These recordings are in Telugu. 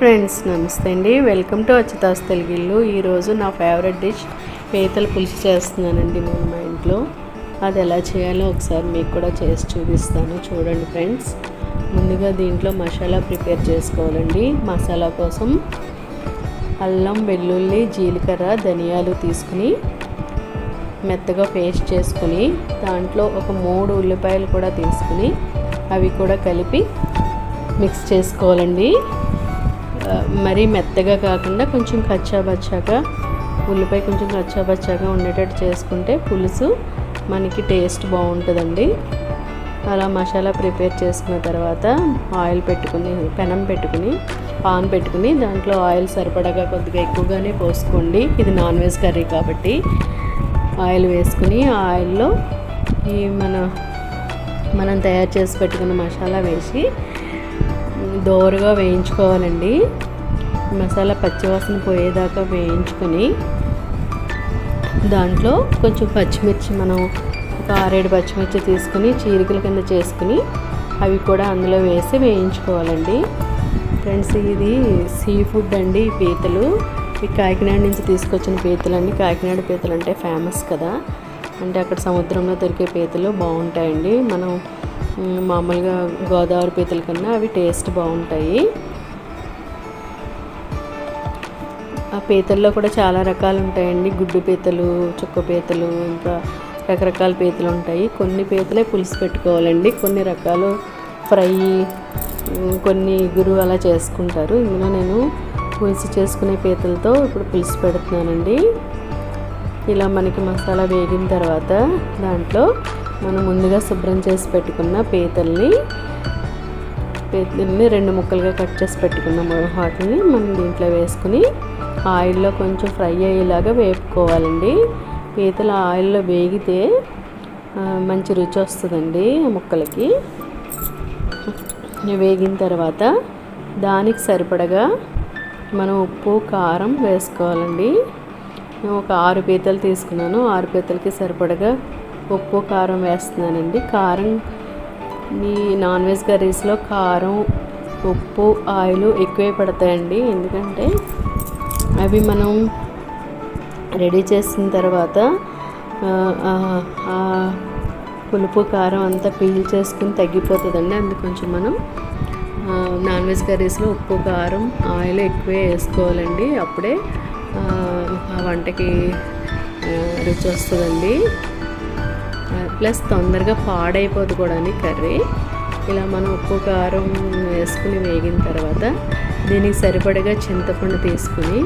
ఫ్రెండ్స్ నమస్తే అండి. వెల్కమ్ టు అచితాస్ తెలుగిల్లు ఈరోజు నా ఫేవరెట్ డిష్ పీతల పులుసు చేస్తున్నానండి నేను మా ఇంట్లో. అది ఎలా చేయాలో ఒకసారి మీకు కూడా చేసి చూపిస్తాను. చూడండి ఫ్రెండ్స్. ముందుగా దీంట్లో మసాలా ప్రిపేర్ చేసుకోవాలండి. మసాలా కోసం అల్లం వెల్లుల్లి జీలకర్ర ధనియాలు తీసుకుని మెత్తగా పేస్ట్ చేసుకుని దాంట్లో ఒక మూడు ఉల్లిపాయలు కూడా తీసుకుని అవి కూడా కలిపి మిక్స్ చేసుకోవాలండి. మరీ మెత్తగా కాకుండా కొంచెం కచ్చాబచ్చాగా ఉల్లిపాయ కొంచెం కచ్చాబచ్చాగా ఉండేటట్టు చేసుకుంటే పులుసు మనకి టేస్ట్ బాగుంటుందండి. అలా మసాలా ప్రిపేర్ చేసుకున్న తర్వాత ఆయిల్ పెట్టుకుని పెనం పెట్టుకుని పాన్ పెట్టుకుని దాంట్లో ఆయిల్ సరిపడగా కొద్దిగా ఎక్కువగానే పోసుకోండి. ఇది నాన్ వెజ్ కర్రీ కాబట్టి ఆయిల్ వేసుకుని ఆయిల్లో ఈ మన మనం తయారు చేసి పెట్టుకున్న మసాలా వేసి దోరగా వేయించుకోవాలండి. మసాలా పచ్చివాసన పోయేదాకా వేయించుకొని దాంట్లో కొంచెం పచ్చిమిర్చి మనం ఒక ఆరేడు పచ్చిమిర్చి తీసుకుని చీరికల కింద చేసుకుని అవి కూడా అందులో వేసి వేయించుకోవాలండి. ఫ్రెండ్స్ ఇది సీ ఫుడ్ అండి పీతలు. ఈ కాకినాడ నుంచి తీసుకొచ్చిన పీతలు అండి కాకినాడ పీతలు అంటే ఫేమస్ కదా. అంటే అక్కడ సముద్రంలో దొరికే పీతలు బాగుంటాయండి. మనం మామూలుగా గోదావరి పీతల కన్నా అవి టేస్ట్ బాగుంటాయి. ఆ పీతల్లో కూడా చాలా రకాలు ఉంటాయండి. గుడ్డు పీతలు చుక్క పీతలు ఇంకా రకరకాల పీతలు ఉంటాయి. కొన్ని పీతలే పులుసు పెట్టుకోవాలండి. కొన్ని రకాలు ఫ్రై కొన్ని ఇగురు అలా చేసుకుంటారు. ఇందులో నేను పులుసు చేసుకునే పీతలతో ఇప్పుడు పులుసు పెడుతున్నానండి. ఇలా మనకి మసాలా వేగిన తర్వాత దాంట్లో మనం ముందుగా శుభ్రం చేసి పెట్టుకున్న పీతల్ని పీతల్ని రెండు ముక్కలుగా కట్ చేసి పెట్టుకున్న వాటిని మనం దీంట్లో వేసుకుని ఆయిల్లో కొంచెం ఫ్రై అయ్యేలాగా వేపుకోవాలండి. పీతలు ఆయిల్లో వేగితే మంచి రుచి వస్తుందండి ముక్కలకి. వేగిన తర్వాత దానికి సరిపడగా మనం ఉప్పు కారం వేసుకోవాలండి. నేను ఒక ఆరు పీతలు తీసుకున్నాను. ఆరు పీతలకి సరిపడగా ఉప్పు కారం వేస్తున్నానండి. కారం ఈ నాన్ వెజ్ కర్రీస్లో కారం ఉప్పు ఆయిల్ ఎక్కువే పడతాయండి. ఎందుకంటే అవి మనం రెడీ చేసిన తర్వాత పులుపు కారం అంతా పీల్ చేసుకుని తగ్గిపోతుందండి. అందుకు కొంచెం మనం నాన్ వెజ్ కర్రీస్లో ఉప్పు కారం ఆయిల్ ఎక్కువే వేసుకోవాలండి. అప్పుడే ఆ, వంటకి రుచి వస్తుందండి. ప్లస్ తొందరగా పాడైపోదు కూడా కర్రీ. ఇలా మనం ఉప్పు కారం వేసుకుని వేగిన తర్వాత దీనికి సరిపడగా చింతపండు తీసుకుని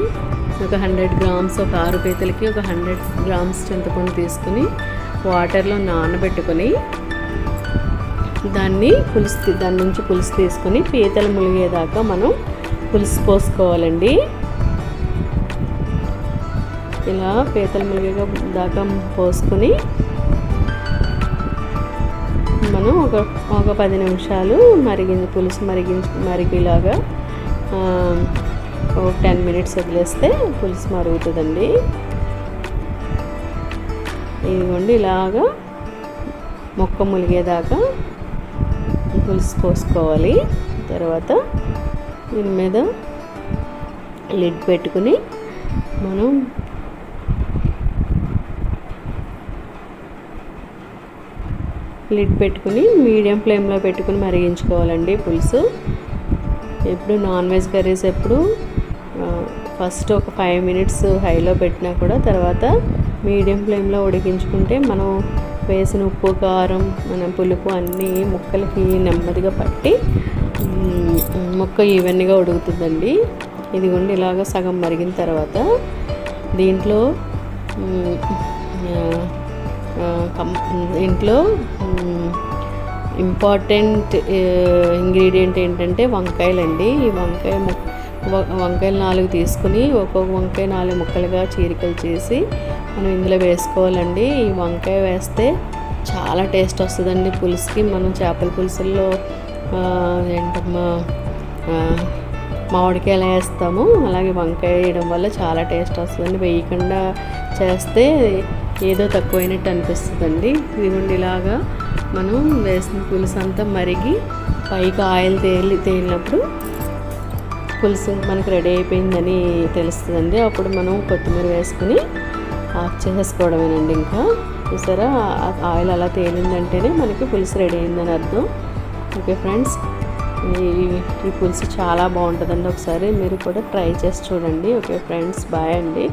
ఒక హండ్రెడ్ గ్రామ్స్ ఒక ఆరు పీతలకి ఒక హండ్రెడ్ గ్రామ్స్ చింతపండు తీసుకుని వాటర్లో నానబెట్టుకొని దాన్ని పులుసు దాని నుంచి పులుసు తీసుకొని పీతలు ములిగేదాకా మనం పులుసు పోసుకోవాలండి. ఇలా పీతలు ములిగే దాకా పోసుకొని మనం ఒక ఒక పది నిమిషాలు మరిగి పులుసు మరిగించి మరిగేలాగా ఒక టెన్ మినిట్స్ వదిలేస్తే పులుసు మరుగుతుందండి. ఇదిగోండి ఇలాగా మొక్క ములిగేదాకా పులుసు పోసుకోవాలి. తర్వాత దీని మీద లిడ్ పెట్టుకుని మనం లిడ్ పెట్టుకుని మీడియం ఫ్లేమ్లో పెట్టుకుని మరిగించుకోవాలండి పులుసు. ఎప్పుడు నాన్ వెజ్ కర్రీస్ ఎప్పుడు ఫస్ట్ ఒక ఫైవ్ మినిట్స్ హైలో పెట్టినా కూడా తర్వాత మీడియం ఫ్లేమ్లో ఉడికించుకుంటే మనం వేసిన ఉప్పు కారం మన పులుపు అన్నీ ముక్కలకి నెమ్మదిగా పట్టి మొక్క ముక్క ఈవెన్గా ఉడుకుతుందండి. ఇదిగోండి ఇలాగ సగం మరిగిన తర్వాత దీంట్లో ఇంట్లో ఇంపార్టెంట్ ఇంగ్రీడియంట్ ఏంటంటే వంకాయలండి. ఈ వంకాయ ము- వ- వంకాయలు నాలుగు తీసుకుని ఒక్కొక్క వంకాయ నాలుగు ముక్కలుగా చీరికలు చేసి మనం ఇందులో వేసుకోవాలండి. ఈ వంకాయ వేస్తే చాలా టేస్ట్ వస్తుందండి పులుసుకి. మనం చేపల పులుసుల్లో ఏంటమ్మా మామిడికాయలు వేస్తాము అలాగే వంకాయ వేయడం వల్ల చాలా టేస్ట్ వస్తుందండి. వేయకుండా చేస్తే ఏదో తక్కువైనట్టు అనిపిస్తుందండి. ఇదిగోండి ఇలాగా మనం వేసిన పులుసు అంతా మరిగి పైకి ఆయిల్ తేలి తేలినప్పుడు పులుసు మనకి రెడీ అయిపోయిందని తెలుస్తుందండి. అప్పుడు మనం కొత్తిమీర వేసుకుని ఆఫ్ చేసేసుకోవడమేనండి ఇంకా. చూసారా? ఆయిల్ అలా తేలిందంటేనే మనకి పులుసు రెడీ అయిందని అర్థం. ఓకే ఫ్రెండ్స్ ఈ పులుసు చాలా బాగుంటుందండి ఒకసారి. మీరు కూడా ట్రై చేసి చూడండి. ఓకే ఫ్రెండ్స్ బాయ్ అండి.